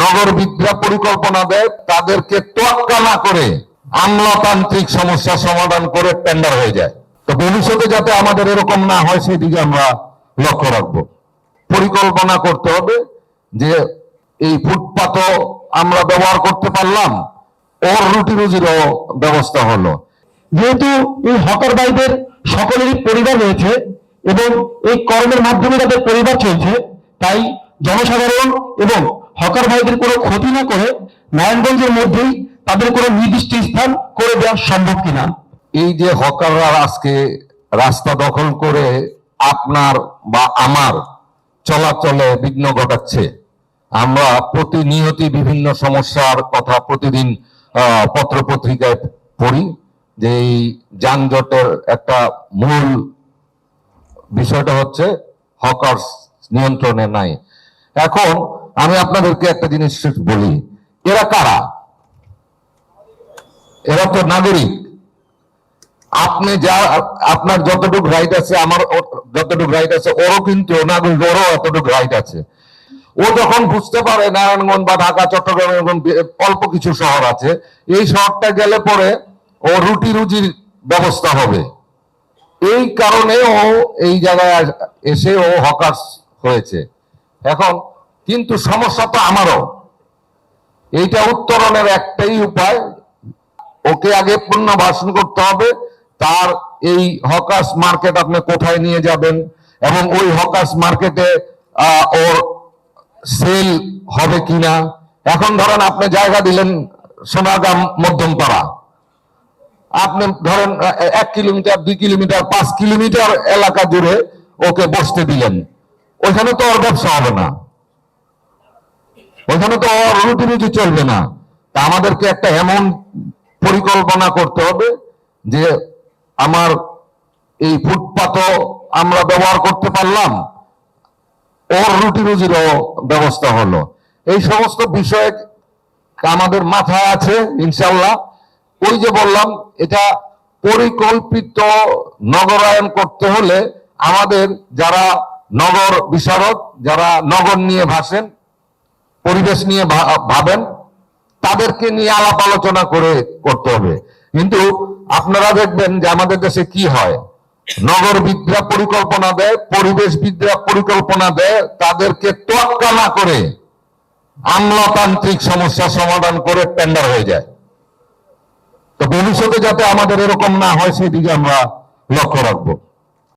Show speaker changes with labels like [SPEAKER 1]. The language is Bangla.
[SPEAKER 1] নগরবিদরা পরিকল্পনা দেয়, তাদেরকে তোয়াক্কা না করে আমলাতান্ত্রিক সমস্যা সমাধান করে টেন্ডার হয়ে যায়। তো ভবিষ্যতে যাতে আমাদের এরকম না হয়, সেদিকে আমরা লক্ষ্য রাখব। পরিকল্পনা করতে হবে যে এই ফুটপাতও আমরা ব্যবহার করতে পারলাম, ওর রুটি রুজিরও ব্যবস্থা হলো।
[SPEAKER 2] যেহেতু এই হকার ভাইদের সকলেরই পরিবার রয়েছে এবং এই কর্মের মাধ্যমে তাদের পরিবার চলছে, তাই জনসাধারণ এবং হকার ভাইদের কোনো ক্ষতি না করে নারায়ণগঞ্জের মধ্যেই তাদের কোনো নির্দিষ্ট স্থান করে দেওয়া সম্ভব কিনা?
[SPEAKER 1] এই যে হকাররা আজকে রাস্তা দখল করে আপনার বা আমার চলাচলে বিঘ্ন ঘটাচ্ছে, আমরা প্রতিনিয়তই বিভিন্ন সমস্যার কথা প্রতিদিন পত্র পত্রিকায় পড়ি যে এই যানজটের একটা মূল বিষয়টা হচ্ছে হকার্স নিয়ন্ত্রণে নাই। এখন আমি আপনাদেরকে একটা জিনিস বলি। এরা কারা? এরা তো নাগরিক। আপনি যা, আপনার যতটুকু রাইট আছে, আমার যতটুকু রাইট আছে, ওরও কিন্তু নাগরিক, ওরও এতটুকু রাইট আছে। ও যখন বুঝতে পারে নারায়ণগঞ্জ বা ঢাকা, চট্টগ্রাম এরকম বি- অল্প কিছু শহর আছে, এই শহরটা গেলে পরে ও রুটি রুজির ব্যবস্থা হবে। এই কারণে ও এই জায়গায় এসে ও হকার্স হয়েছে। এখন কিন্তু সমস্যা তো আমারও। এইটা উত্তরণের একটাই উপায়। ওকে আগে পুনর্বাসন করতে হবে। তার এই হকাস মার্কেট আপনি কোথায় নিয়ে যাবেন? এবং ওই হকাস মার্কেটে ওর সেল হবে কিনা? এখন ধরেন আপনি জায়গা দিলেন সোনাগাম মধ্যমপাড়া। আপনি ধরেন এক কিলোমিটার, দুই কিলোমিটার, পাঁচ কিলোমিটার এলাকা জুড়ে ওকে বসতে দিলেন। ওইখানে তো ওর ব্যবসা হবে না। ওইখানে তো রুটি চলবে না। তা আমাদেরকে একটা এমন পরিকল্পনা করতে হবে যে আমার এই ফুটপাতও আমরা ব্যবহার করতে পারলাম। ওর রুটি রুজিরও ব্যবস্থা হলো। এই সমস্ত বিষয়ে আমাদের মাথায় আছে ইনশাল্লাহ ওই যে বললাম, এটা পরিকল্পিত নগরায়ন করতে হলে আমাদের যারা নগর বিশারদ, যারা নগর নিয়ে ভাসেন পরিবেশ নিয়ে ভাবেন, তাদেরকে নিয়ে আলাপ আলোচনা করে করতে হবে। কিন্তু আপনারা দেখবেন যে আমাদের দেশে কি হয়? নগরবিদরা পরিকল্পনা দেয় পরিবেশবিদরা পরিকল্পনা দেয়, তাদেরকে তোয়াক্কা না করে আমলাতান্ত্রিক সমস্যা সমাধান করে টেন্ডার হয়ে যায়। তো ভবিষ্যতে যাতে আমাদের এরকম না হয় সেদিকে আমরা লক্ষ্য রাখব।